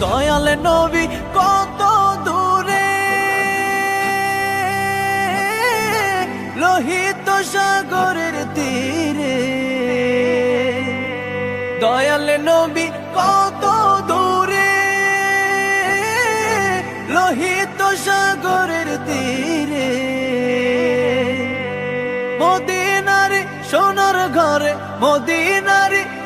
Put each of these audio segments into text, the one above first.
দয়াল নবী কত দূরে? লোহিত সাগরের তীরে। দয়াল নবী কত দূরে? লোহিত সাগরের তীরে। মদিনারে সোনার ঘরে, মদিনারে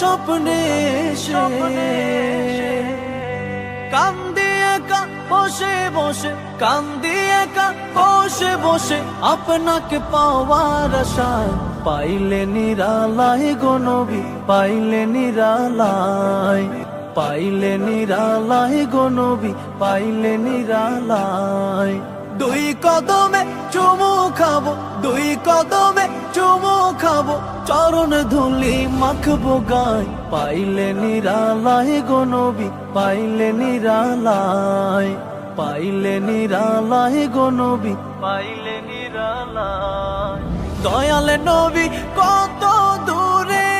স্বপ্নে সে কান্দি একা বসে বসে, কান্দি একা বসে বসে, আপনাকে পাওয়ার আশায় পাইলে নিরালাই গনবি পাইলে নিরালাই পাইলে নিরালাই গনবি পাইলে নিরালাই দুই কদমে চুমু খাব, দুই কদমে চুমু খাব। চরণ ধুলি মাখবো গায়, পাইলে নিরালাই গনবি পাইলে নিরালাই পাইলে নিরালাই গনবি পাইলে নিরালাই দয়াল নবী, কত দূরে?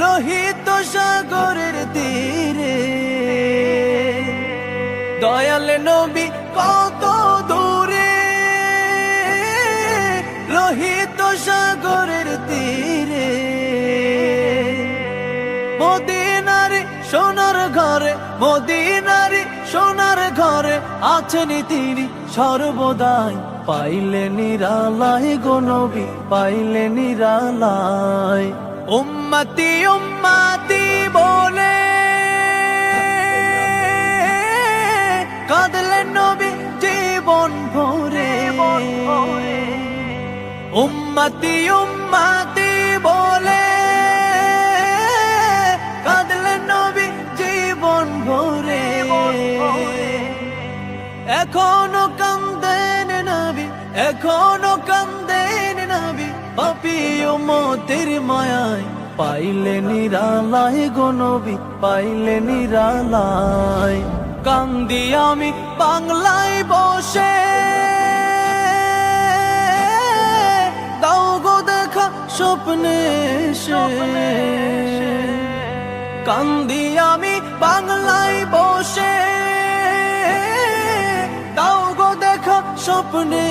লোহিত সাগরের তীরে নবী, কত দূরে? লোহিত সাগরের তীরে। মদিনারে সোনার ঘরে, মদিনারে সোনার ঘরে আছেন তিনি সর্বদাই। পাইলে নিরালাই গনবি পাইলে নিরালাই উম্মতি উম্মতি উম্মতি উম্মতি বলে কাঁদলেন নবী জীবন ভরে। এখনও কান্দেন নবী, এখনও কান্দেন নবী পাপিও মতের মায়ায় পাইলে নিরালাই গনবি পাইলে নিরালাই কান্দি আমি বাংলায় বসে স্বপ্নে সে কান্দি আমি বাংলায় বসে। দাও গো দেখা স্বপ্নে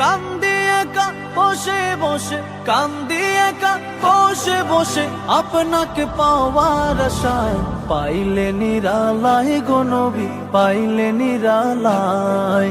কান্দি একা বসে বসে কান্দি একা বসে বসে আপনাকে পাওয়ার আশায়। পাইলে নিরালাই গনবি পাইলে নিরালাই